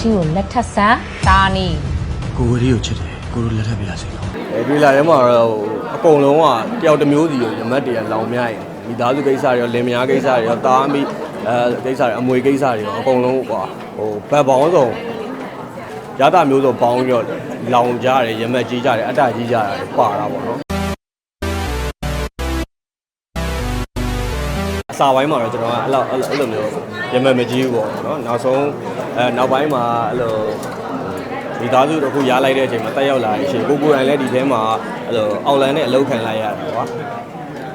ထင်းကိုလက်ထပ်ဆန်းဒါနီကိုဝရီကိုချစ်တယ်ကိုတို့လက်ထပ်ပြရစီနော်အဲဒီလာထဲမှာတော့အကုန်လုံးကတယောက်တစ်မျိုးစီကိုရမတ်တွေကလောင်မြရင်မိသားစုကိစ္စတွေရောလင်မယားကိစ္စတွေရောတားမိအဲကိစ္စတွေအမွေကိစ္စတွေရောအကုန်လုံးဟိုဟိုဘက်ပေါင်းစုံရတာမျိုးစုံပေါင်းပြီးတော့လောင်ကြတယ်ရမတ်ကြီးကြတယ်အတ္တကြီးကြတယ်ပါတာပေါ့နော် စာပိုင်းမှာတော့ကျွန်တော်ကအဲ့လိုအဲ့လိုအဲ့လိုမျိုးရမတ်မကြီးဘူးပေါ့နော်နောက်ဆုံးအဲနောက်ပိုင်းမှာအဲ့လိုမိသားစုတစ်ခုရားလိုက်တဲ့အချိန်မှာတက်ရောက်လာရရှင်ကိုကိုယ်တိုင်လည်းဒီထဲမှာအဲ့လိုအောက်လန်နဲ့အလုပ်ခံလိုက်ရတာကွာ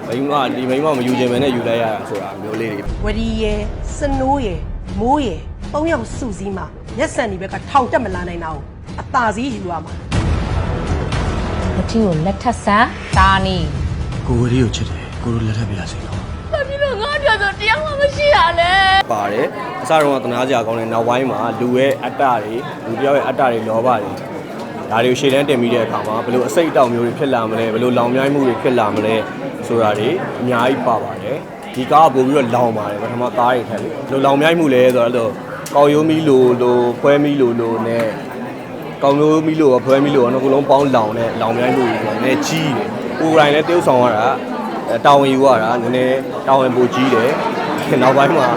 မိမဒီမိမမယူခြင်းပဲနဲ့ယူလိုက်ရတာဆိုတာမျိုးလေးတွေဝရီရယ်စနိုးရယ်မိုးရယ်ပုံရောက်စုစည်းမှာရက်စံဒီဘက်ကထောင်တက်မလာနိုင်တာကိုအသာစီးယူရမှာမထင်းကိုလက်ထပ်ဆန်းဒါနီကိုဝရီကိုချစ်တယ်ကိုတို့လက်ထပ်ပြရစီနော် မှမရှိရလဲပါတယ်အစတော့ကသနာစရာကောင်းတယ်နောက်ပိုင်းမှာလူရဲ့အတ္တတွေလူတစ်ယောက်ရဲ့အတ္တတွေလောဘတွေဒါတွေကိုရှေ့တန်းတင်ပြီးတဲ့အခါမှာဘယ်လိုအစိတ်အတောက်မျိုးတွေဖြစ်လာမလဲဘယ်လိုလောင်မြိုင်းမှုတွေဖြစ်လာမလဲဆိုတာတွေအများကြီးပါပါတယ်ဒီကားကပို့ပြီးတော့လောင်ပါတယ်ပထမသားတွေထက်လေဘယ်လိုလောင်မြိုင်းမှုလဲဆိုတော့အဲ့လိုကောက်ရိုးမီလိုလိုဖွဲမီလိုလိုနဲ့ကောင်းလို့မီလို့ရောဖွဲမီလို့ရောနှစ်ခုလုံးပေါင်းလောင်နဲ့လောင်မြိုင်းလို့ဆိုတော့နည်းကြီးတယ်။ကိုယ်တိုင်လည်းတယောက်ဆောင်ရတာအဲတာဝန်ယူရတာနည်းနည်းတာဝန်ပိုကြီးတယ်။ နောက်ပိုင်းမှာ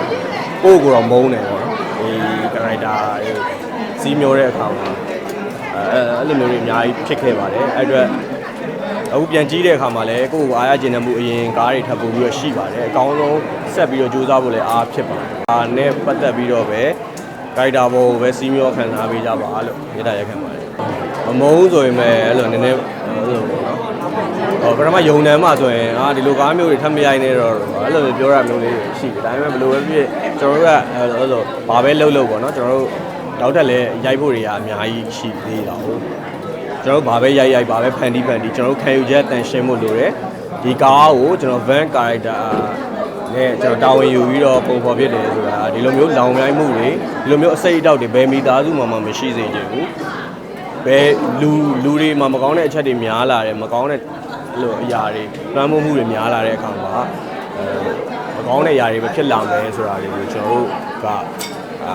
ကိုယ့်ကိုယ်တော့မုန်းတယ်ပေါ့နော်။ဒီကရိုက်တာစီးမျောတဲ့အခါမှာအဲအဲ့လိုမျိုးတွေအများကြီးဖြစ်ခဲ့ပါတယ်။အဲ့အတွက်အခုပြန်ကြီးတဲ့အခါမှာလည်းကိုယ့်ကိုအားရကျင်တဲ့မှုအရင်ကားတွေထပ်ပို့ပြီးတော့ရှိပါတယ်။အကောင်းဆုံးဆက်ပြီးတော့ကြိုးစားဖို့လည်းအားဖြစ်ပါတယ်။ဒါနဲ့ပတ်သက်ပြီးတော့ပဲကိုက်တာဘောကိုပဲစီးမျောခံစားပေးကြပါလို့မြေတားရက်ခံပါတယ်မမုန်းဆိုရင်ပဲအဲ့လိုနည်းနည်းအဲ့လိုပေါ့နော် ဟောပထမယုံနံမှဆိုရင်အာဒီလိုကားမျိုးတွေထပ်မရိုက်နေတော့အဲ့လိုမျိုးပြောရမျိုးလေးတွေရှိတယ်ဒါပေမဲ့ဘယ်လိုပဲဖြစ်ကျွန်တော်တို့ကအဲ့လိုဘာပဲလုပ်လို့ပေါ့နော်ကျွန်တော်တို့တောက်တက်လဲရိုက်ဖို့တွေကအများကြီးရှိသေးတာဟုတ်ကျွန်တော်တို့ဘာပဲရိုက်ရိုက်ဘာပဲဖန်တီးဖန်တီးကျွန်တော်တို့ခံယူချက်တန်ရှင်းဖို့လိုတယ်ဒီကားကိုကျွန်တော် van character နဲ့ကျွန်တော်တာဝန်ယူပြီးတော့ပုံဖော်ဖြစ်တယ်ဆိုတာဒီလိုမျိုးလောင်မြိုင်းမှုတွေဒီလိုမျိုးအစိတ်အတောက်တွေဘယ်မိသားစုမှမမရှိစေချင်ဘူးဘယ်လူလူတွေမှမကောင်းတဲ့အချက်တွေများလာတယ်မကောင်းတဲ့ အဲ့လိုအရာတွေလွှမ်းမိုးမှုတွေများလာတဲ့အခါမှာအဲမကောင်းတဲ့အရာတွေပဲဖြစ်လာမယ်ဆိုတာတွေကိုကျွန်တော်တို့ကအာ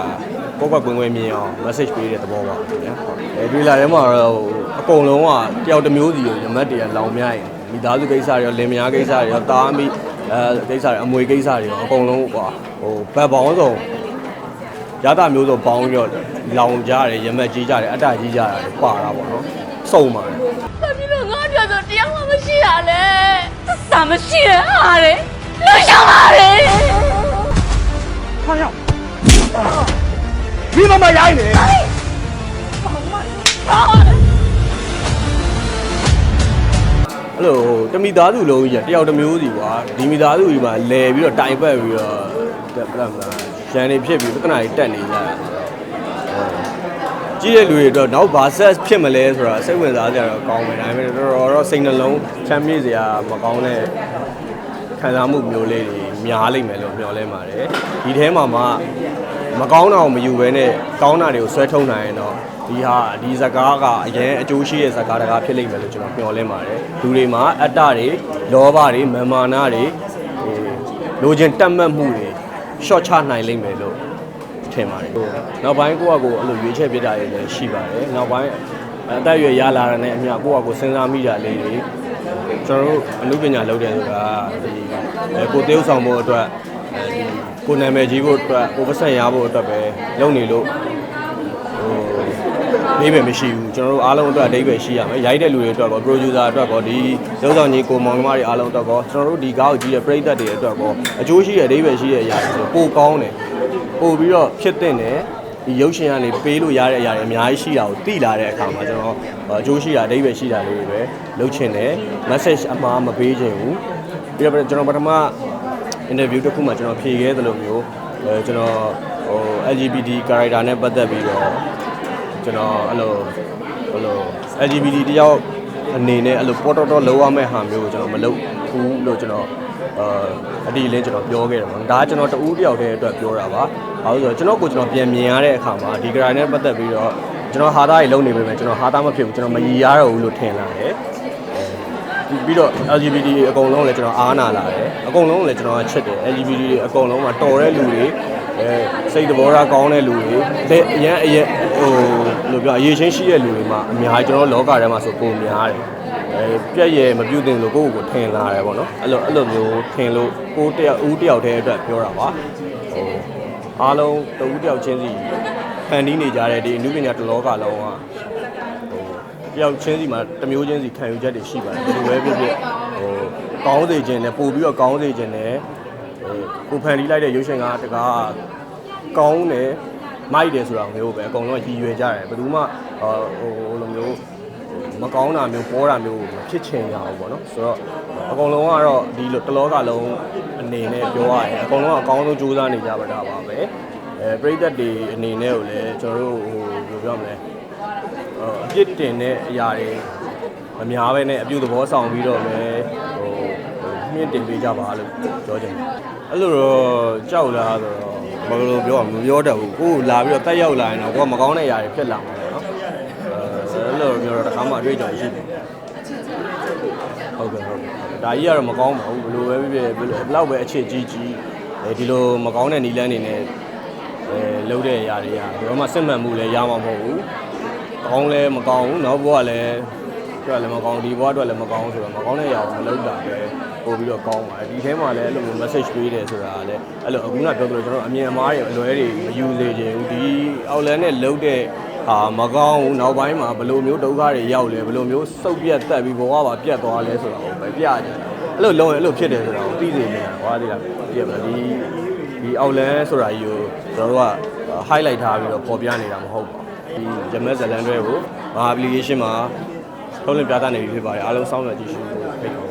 ကိုယ့်ဘက်ကွင်းကွင်းမြင်အောင် message ပေးတဲ့သဘောပါခင်ဗျာအဲဒီလာထဲမှာတော့အကုန်လုံးကတယောက်တစ်မျိုးစီကိုရမတ်တွေကလောင်မြရင်မိသားစုကိစ္စတွေရောလင်မယားကိစ္စတွေရောတားမိအဲကိစ္စတွေအမွေကိစ္စတွေရောအကုန်လုံးဟိုဟိုဘက်ပေါင်းစုံရတာမျိုးစုံပေါင်းပြီးတော့လောင်ကြတယ်ရမတ်ကြီးကြတယ်အတ္တကြီးကြတယ်ပါတာပေါ့နော်စုံပါတယ် လဲသစ္စာမရှိရဟာလေလွတ်ရှောင်းပါလေမိမမရိုင်းနေအဲ့လိုတမိသားစုလုံးကြီးကတယောက်တစ်မျိုးစီကွာဒီမိသားစုကြီးမှာလဲပြီးတော့တိုင်ပတ်ပြီးတော့တက်ပြတ်မလားရန်နေဖြစ်ပြီးပြဿနာတွေတက်နေကြတာ ကြီးတဲ့လူတွေတော့နောက်ဘာဆက်ဖြစ်မလဲဆိုတာစိတ်ဝင်စားကြတော့ကောင်းမယ်ဒါပေမဲ့တော်တော်တော့စိတ်နှလုံးချမ်းမြေ့စရာမကောင်းတဲ့ခံစားမှုမျိုးလေးတွေများလိမ့်မယ်လို့မျှော်လင့်ပါတယ်ဒီထဲမှာမှမကောင်းတာကိုမယူဘဲနဲ့ကောင်းတာတွေကိုဆွဲထုတ်နိုင်ရင်တော့ဒီဟာဒီဇကားကအရင်အကျိုးရှိတဲ့ဇကားတကားဖြစ်လိမ့်မယ်လို့ကျွန်တော်မျှော်လင့်ပါတယ်လူတွေမှာအတ္တတွေလောဘတွေမာမာနတွေဟိုလိုချင်တက်မှတ်မှုတွေရှော့ချနိုင်လိမ့်မယ်လို့ ထင်ပါတယ်။နောက်ပိုင်းကိုယ့်အကိုအဲ့လိုရွေးချက်ပြတာတွေလည်းရှိပါတယ်။နောက်ပိုင်းအသက်အရွယ်ရလာတာနဲ့အမျှကိုယ့်အကိုစဉ်းစားမိတာလေးတွေကျွန်တော်တို့အမှုပညာလုပ်တယ်ဆိုတာဒီအဲကိုတေးဥဆောင်ဖို့အတွက်အဲဒီကိုနာမည်ကြီးဖို့အတွက်ကိုပတ်ဆက်ရဖို့အတွက်ပဲလုပ်နေလို့ဟိုအဓိပ္ပာယ်မရှိဘူးကျွန်တော်တို့အားလုံးအတွက်အဓိပ္ပာယ်ရှိရမယ်ရိုက်တဲ့လူတွေအတွက်ကော producer အတွက်ကောဒီရုပ်ဆောင်ကြီးကိုမောင်နှမတွေအားလုံးအတွက်ကောကျွန်တော်တို့ဒီကားကိုကြည့်တဲ့ပရိသတ်တွေအတွက်ကောအကျိုးရှိတဲ့အဓိပ္ပာယ်ရှိတဲ့အရာတွေဆိုပိုကောင်းတယ် ပို့ပြီးတော့ဖြစ်တဲ့နဲ့ဒီရုပ်ရှင်ကနေပေးလို့ရတဲ့အရာတွေအများကြီးရှိတာကိုသိလာတဲ့အခါမှာကျွန်တော်အကျိုးရှိတာအဓိပ္ပာယ်ရှိတာလေးတွေပဲလုပ်ချင်တယ် message အမှားမပေးချင်ဘူးပြီးတော့ကျွန်တော်ပထမ interview တစ်ခုမှကျွန်တော်ဖြေခဲ့သလိုမျိုးအဲကျွန်တော်ဟို LGBT character နဲ့ပတ်သက်ပြီးတော့ကျွန်တော်အဲ့လိုဟိုလို LGBT တယောက်အနေနဲ့အဲ့လိုပေါ်တော်တော်လုံးဝမဲ့ဟာမျိုးကိုကျွန်တော်မလုပ်ဘူးလို့ကျွန်တော် အာအဒီလင်းကျွန်တော်ပြောခဲ့တယ်ပေါ့ဒါကကျွန်တော်တူးတယောက်တည်းအတွက်ပြောတာပါဘာလို့လဲဆိုတော့ကျွန်တော်ကိုကျွန်တော်ပြန်မြင်ရတဲ့အခါမှာဒီကရာနဲ့ပတ်သက်ပြီးတော့ကျွန်တော်ဟာသားတွေလုံနေပေမဲ့ကျွန်တော်ဟာသားမဖြစ်ဘူးကျွန်တော်မရည်ရတော့ဘူးလို့ထင်လာတယ်အဲပြီးတော့ LGBT အကုန်လုံးလည်းကျွန်တော်အားနာလာတယ်အကုန်လုံးလည်းကျွန်တော်ကချစ်တယ် LGBT တွေအကုန်လုံးမှာတော်တဲ့လူတွေအဲအဲစိတ်တဘောထားကောင်းတဲ့လူတွေလက်အရန်အရက်ဟိုဘယ်လိုပြောအရေးချင်းရှိတဲ့လူတွေမှာအများကြီးကျွန်တော်လောကထဲမှာဆိုပုံများတယ် အဲပြက်ရဲ့မပြုတ်တင်လို့ကိုယ့်ကိုယ်ကိုထင်လာတယ်ပေါ့နော်အဲ့လိုအဲ့လိုမျိုးထင်လို့ကိုယ်တယောက်ဦးတယောက်တည်းအတွက်ပြောတာပါဟိုအားလုံးတဦးတယောက်ချင်းစီဖန်တီးနေကြတဲ့ဒီအနုပညာတစ်လောကလုံးကဟိုတယောက်ချင်းစီမှာတစ်မျိုးချင်းစီခံယူချက်တွေရှိပါတယ်ဒီလိုပဲဖြစ်ဖြစ်ဟိုကောင်းစေခြင်းနဲ့ပို့ပြီးတော့ကောင်းစေခြင်းနဲ့ဟိုကိုဖန်တီးလိုက်တဲ့ရုပ်ရှင်ကတကားကောင်းတယ်မိုက်တယ်ဆိုတာမျိုးပဲအကုန်လုံးရည်ရွယ်ကြတယ်ဘယ်သူမှဟိုဟိုလိုမျိုး မကောင်းတာမျိုးပေါ်တာမျိုးမဖြစ်ချင်ရအောင်ပေါ့နော်ဆိုတော့အကုန်လုံးကတော့ဒီလိုတစ်လောကလုံးအနေနဲ့ပြောရရင်အကုန်လုံးကအကောင်းဆုံးကြိုးစားနေကြပါတာပါပဲအဲပရိသတ်တွေအနေနဲ့ကိုလည်းကျွန်တော်တို့ဟိုဘယ်လိုပြောမလဲဟိုအပြစ်တင်တဲ့အရာတွေမများပဲနဲ့အပြုသဘောဆောင်ပြီးတော့ပဲဟိုဟိုမြင့်တင်ပေးကြပါလို့ပြောချင်တယ်အဲ့လိုတော့ကြောက်လားဆိုတော့ဘယ်လိုပြောရမလဲမပြောတတ်ဘူးကိုယ်လာပြီးတော့တက်ရောက်လာရင်တော့ကိုကမကောင်းတဲ့အရာတွေဖြစ်လာမှာ တော့တစ်ခါမှအတွေ့အကြုံရှိတယ်ဟုတ်ကဲ့ဟုတ်ကဲ့ဒါကြီးကတော့မကောင်းပါဘူးဘယ်လိုပဲဖြစ်ဖြစ်ဘယ်လိုဘယ်လောက်ပဲအခြေကြီးကြီးအဲဒီလိုမကောင်းတဲ့နီလန်းနေနဲ့အဲလုပ်တဲ့အရာတွေကဘယ်တော့မှစစ်မှန်မှုလည်းရမှာမဟုတ်ဘူးကောင်းလဲမကောင်းဘူးနောက်ဘဝလည်းအတွက်လည်းမကောင်းဒီဘဝအတွက်လည်းမကောင်းဆိုတော့မကောင်းတဲ့ຢာကိုမလုပ်တာပဲပို့ပြီးတော့ကောင်းပါတယ်ဒီထဲမှာလည်းအဲ့လိုမျိုး message ပေးတယ်ဆိုတာကလည်းအဲ့လိုအခုနပြောသလိုကျွန်တော်အမြင်အမှားတွေအလွဲတွေမယူစေချင်ဘူးဒီအောက်လန်းနဲ့လုပ်တဲ့ ဟာမကောင်းဘူးနောက်ပိုင်းမှာဘယ်လိုမျိုးဒုက္ခတွေရောက်လဲဘယ်လိုမျိုးစုပ်ပြတ်တက်ပြီးဘဝပါပြတ်သွားလဲဆိုတာကိုပဲပြကြတယ်အဲ့လိုလုံးရင်အဲ့လိုဖြစ်တယ်ဆိုတာကိုသိစေနေတာဟောဒီလားပြည့်မလားဒီဒီအောက်လန်းဆိုတာကြီးကိုကျွန်တော်တို့က highlight ထားပြီးတော့ပေါ်ပြနေတာမဟုတ်ပါဘူးဒီဂျမက်ဇလန်တွေကိုမဟာ application မှာထုတ်လင်းပြသနေပြီဖြစ်ပါတယ်အားလုံးစောင့်မျှကြည့်ရှုဖို့ဖိတ်ခေါ်